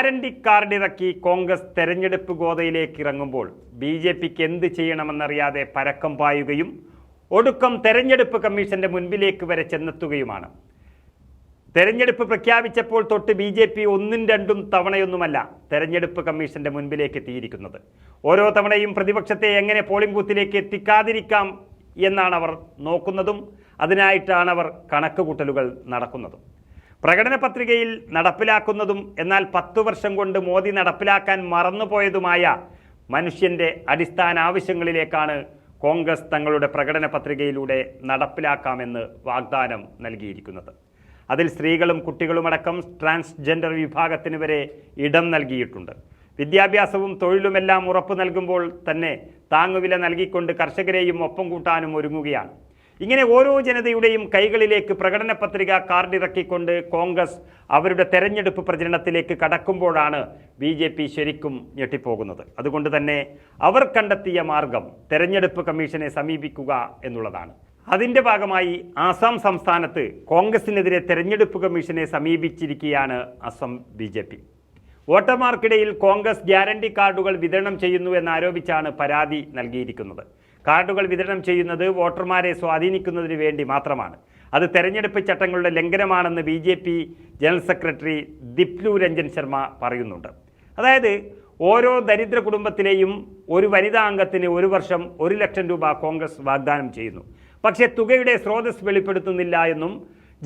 Guarantee card ഇറക്കി കോൺഗ്രസ് തെരഞ്ഞെടുപ്പ് ഗോതയിലേക്ക് ഇറങ്ങുമ്പോൾ ബി ജെ പിക്ക് എന്ത് ചെയ്യണമെന്നറിയാതെ പരക്കം പായുകയും ഒടുക്കം തെരഞ്ഞെടുപ്പ് കമ്മീഷന്റെ മുൻപിലേക്ക് വരെ ചെന്നെത്തുകയുമാണ്. തെരഞ്ഞെടുപ്പ് പ്രഖ്യാപിച്ചപ്പോൾ തൊട്ട് ബി ജെ പി ഒന്നും രണ്ടും തവണയൊന്നുമല്ല തെരഞ്ഞെടുപ്പ് കമ്മീഷന്റെ മുൻപിലേക്ക് എത്തിയിരിക്കുന്നത് ഓരോ തവണയും പ്രതിപക്ഷത്തെ എങ്ങനെ പോളിംഗ് ബൂത്തിലേക്ക് എത്തിക്കാതിരിക്കാം എന്നാണ് അവർ നോക്കുന്നതും അതിനായിട്ടാണ് അവർ കണക്കുകൂട്ടലുകൾ നടക്കുന്നതും. പ്രകടന പത്രികയിൽ നടപ്പിലാക്കുന്നതും എന്നാൽ പത്തു വർഷം കൊണ്ട് മോദി നടപ്പിലാക്കാൻ മറന്നുപോയതുമായ മനുഷ്യന്റെ അടിസ്ഥാന ആവശ്യങ്ങളിലേക്കാണ് കോൺഗ്രസ് തങ്ങളുടെ പ്രകടന പത്രികയിലൂടെ നടപ്പിലാക്കാമെന്ന് വാഗ്ദാനം നൽകിയിരിക്കുന്നത്. അതിൽ സ്ത്രീകളും കുട്ടികളുമടക്കം ട്രാൻസ്ജെൻഡർ വിഭാഗത്തിന് വരെ ഇടം നൽകിയിട്ടുണ്ട്. വിദ്യാഭ്യാസവും തൊഴിലുമെല്ലാം ഉറപ്പു നൽകുമ്പോൾ തന്നെ താങ്ങുവില നൽകിക്കൊണ്ട് കർഷകരെയും ഒപ്പം കൂട്ടാനും ഒരുങ്ങുകയാണ്. ഇങ്ങനെ ഓരോ ജനതയുടെയും കൈകളിലേക്ക് പ്രകടന പത്രിക കാർഡ് ഇറക്കിക്കൊണ്ട് കോൺഗ്രസ് അവരുടെ തെരഞ്ഞെടുപ്പ് പ്രചരണത്തിലേക്ക് കടക്കുമ്പോഴാണ് ബി ജെ പി ശരിക്കും ഞെട്ടിപ്പോകുന്നത്. അതുകൊണ്ട് തന്നെ അവർ കണ്ടെത്തിയ മാർഗം തെരഞ്ഞെടുപ്പ് കമ്മീഷനെ സമീപിക്കുക എന്നുള്ളതാണ്. അതിന്റെ ഭാഗമായി ആസാം സംസ്ഥാനത്ത് കോൺഗ്രസിനെതിരെ തെരഞ്ഞെടുപ്പ് കമ്മീഷനെ സമീപിച്ചിരിക്കുകയാണ് അസം ബി ജെ പി. വോട്ടർമാർക്കിടയിൽ കോൺഗ്രസ് ഗ്യാരണ്ടി കാർഡുകൾ വിതരണം ചെയ്യുന്നു എന്നാരോപിച്ചാണ് പരാതി നൽകിയിരിക്കുന്നത്. കാർഡുകൾ വിതരണം ചെയ്യുന്നത് വോട്ടർമാരെ സ്വാധീനിക്കുന്നതിന് വേണ്ടി മാത്രമാണ്. അത് തെരഞ്ഞെടുപ്പ് ചട്ടങ്ങളുടെ ലംഘനമാണെന്ന് B J P general secretary Diplu Ranjan Sharma പറയുന്നുണ്ട്. അതായത് ഓരോ ദരിദ്ര കുടുംബത്തിലെയും ഒരു വനിതാ അംഗത്തിന് ഒരു വർഷം ഒരു ലക്ഷം രൂപ കോൺഗ്രസ് വാഗ്ദാനം ചെയ്യുന്നു. പക്ഷേ തുകയുടെ സ്രോതസ് വെളിപ്പെടുത്തുന്നില്ല എന്നും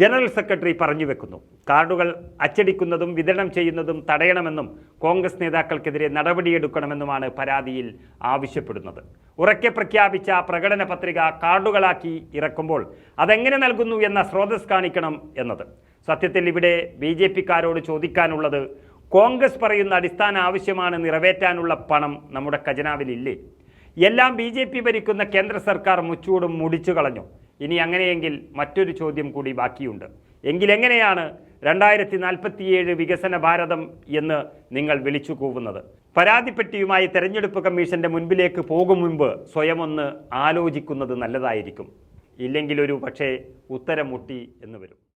ജനറൽ സെക്രട്ടറി പറഞ്ഞു വെക്കുന്നു. കാർഡുകൾ അച്ചടിക്കുന്നതും വിതരണം ചെയ്യുന്നതും തടയണമെന്നും കോൺഗ്രസ് നേതാക്കൾക്കെതിരെ നടപടിയെടുക്കണമെന്നുമാണ് പരാതിയിൽ ആവശ്യപ്പെടുന്നത്. ഉറക്കെ പ്രഖ്യാപിച്ച പ്രകടന പത്രിക കാർഡുകളാക്കി ഇറക്കുമ്പോൾ അതെങ്ങനെ നൽകുന്നു എന്ന സ്രോതസ് കാണിക്കണം എന്നത്. സത്യത്തിൽ ഇവിടെ ബി ജെ പിക്കാരോട് ചോദിക്കാനുള്ളത് കോൺഗ്രസ് പറയുന്ന അടിസ്ഥാന ആവശ്യമാണ് നിറവേറ്റാനുള്ള പണം നമ്മുടെ ഖജനാവിലില്ലേ? എല്ലാം ബി ഭരിക്കുന്ന കേന്ദ്ര സർക്കാർ മുച്ചൂടും മുടിച്ചു കളഞ്ഞു ഇനി അങ്ങനെയെങ്കിൽ മറ്റൊരു ചോദ്യം കൂടി ബാക്കിയുണ്ട്. എങ്കിലെങ്ങനെയാണ് രണ്ടായിരത്തി നാൽപ്പത്തിയേഴ് വികസന ഭാരതം എന്ന് നിങ്ങൾ വിളിച്ചു കൂവുന്നത്? പരാതിപ്പെട്ടിയുമായി തെരഞ്ഞെടുപ്പ് കമ്മീഷന്റെ മുൻപിലേക്ക് പോകും മുൻപ് സ്വയം ഒന്ന് ആലോചിക്കുന്നത് നല്ലതായിരിക്കും. ഇല്ലെങ്കിൽ ഒരു പക്ഷേ ഉത്തരം മുട്ടി എന്ന് വരും.